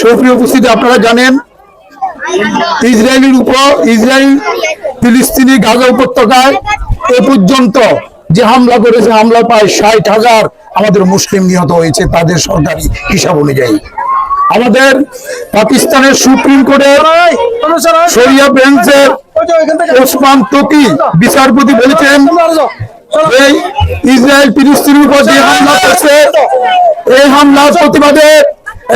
সুপ্রিয় উপস্থিতি আপনারা জানেন। ইসরায়েলের উপর, ইসরায়েল, ফিলিস্তিনি গাজা উপত্যকায় এ পর্যন্ত যে হামলা করেছে, হামলা প্রায় ষাট হাজার আমাদের মুসলিম নিহত হয়েছে তাদের সরকারি হিসাব অনুযায়ী। আমাদের পাকিস্তানের সুপ্রিম কোর্টের ওসমান তকি বিচারপতি বলেছেন এই ইসরায়েল ফিলিস্তিনের উপর যে হামলা করছে, এই হামলার প্রতিবাদে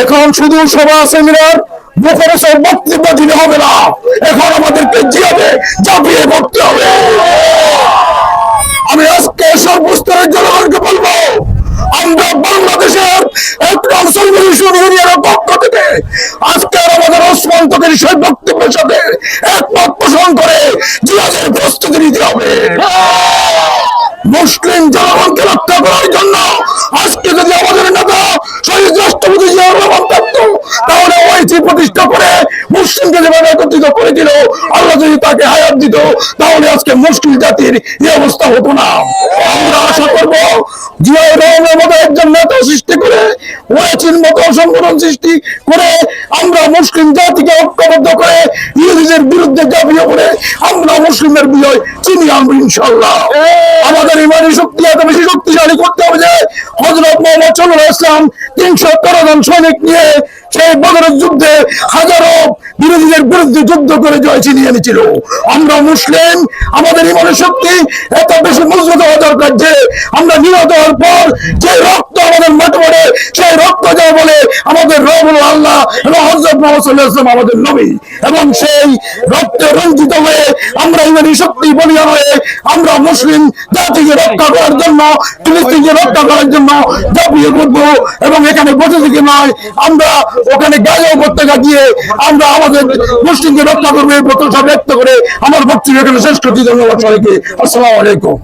এখন শুধু সভা সেমিনার মুখরে সব বক্তব্য দিলে হবে না। এখন আমাদেরকে জিয়াবে চাপিয়ে পড়তে হবে। আমি আজকে সর্বস্তরের জনগণকে বলব, আমরা বাংলাদেশের একদম ইউনিয়নের পক্ষ থেকে আজকে আমাদের সেই বক্তব্যের সাথে একমত পোষণ করে জিয়াদের প্রস্তুতি নিতে হবে। মুসলিম জনগণকে রক্ষা করার জন্য আজকে যদি আমাদের নেতা শহীদ রাষ্ট্রপতি জিয়াউর রহমান থাকতো তাহলে প্রতিষ্ঠা করে মুসলিমকে যেভাবে একত্রিত করেছিল, আল্লাহ যদি তাকে হায়াত দিত, তাহলে আজকে মুসলিম জাতির এই অবস্থা হতো না। আমরা আশা করব করে করে করে শক্তিশালী করতে হবে যে হজরত মোহাম্মদ সাল্লাহ ইসলাম তিনশো তেরো জন সৈনিক নিয়ে সেই বদরের যুদ্ধে হাজারো বিরোধীদের বিরুদ্ধে যুদ্ধ করে জয় ছিনিয়ে এনেছিল। আমরা মুসলিম, আমাদের ইমানের শক্তি এত বেশি মজবুত হওয়া দরকার যে আমরা নিহত হওয়ার পর যে রক্ত আমাদের মাঠে পড়ে, সেই রক্ত যা বলে আমাদের রব আল্লাহ এবং হজরত মোহাম্মদ আমাদের নবী। এবং সেই রক্তে রঞ্জিত হয়ে আমরা ইমানি শক্তি বলিয়া হয়ে আমরা মুসলিম জাতিকে রক্ষা করার জন্য, ফিলিস্তিনকে রক্ষা করার জন্য ঝাঁপিয়ে পড়ব এবং এখানে বসে থেকে নয়, আমরা ওখানে গায়ে উপত্যকা গিয়ে আমরা আমাদের মুসলিমকে রক্ষা করব এই প্রত্যাশা ব্যক্ত করে আমার বক্তব্য এখানে শেষ করছি। ধন্যবাদ সবাইকে। আসসালামু আলাইকুম।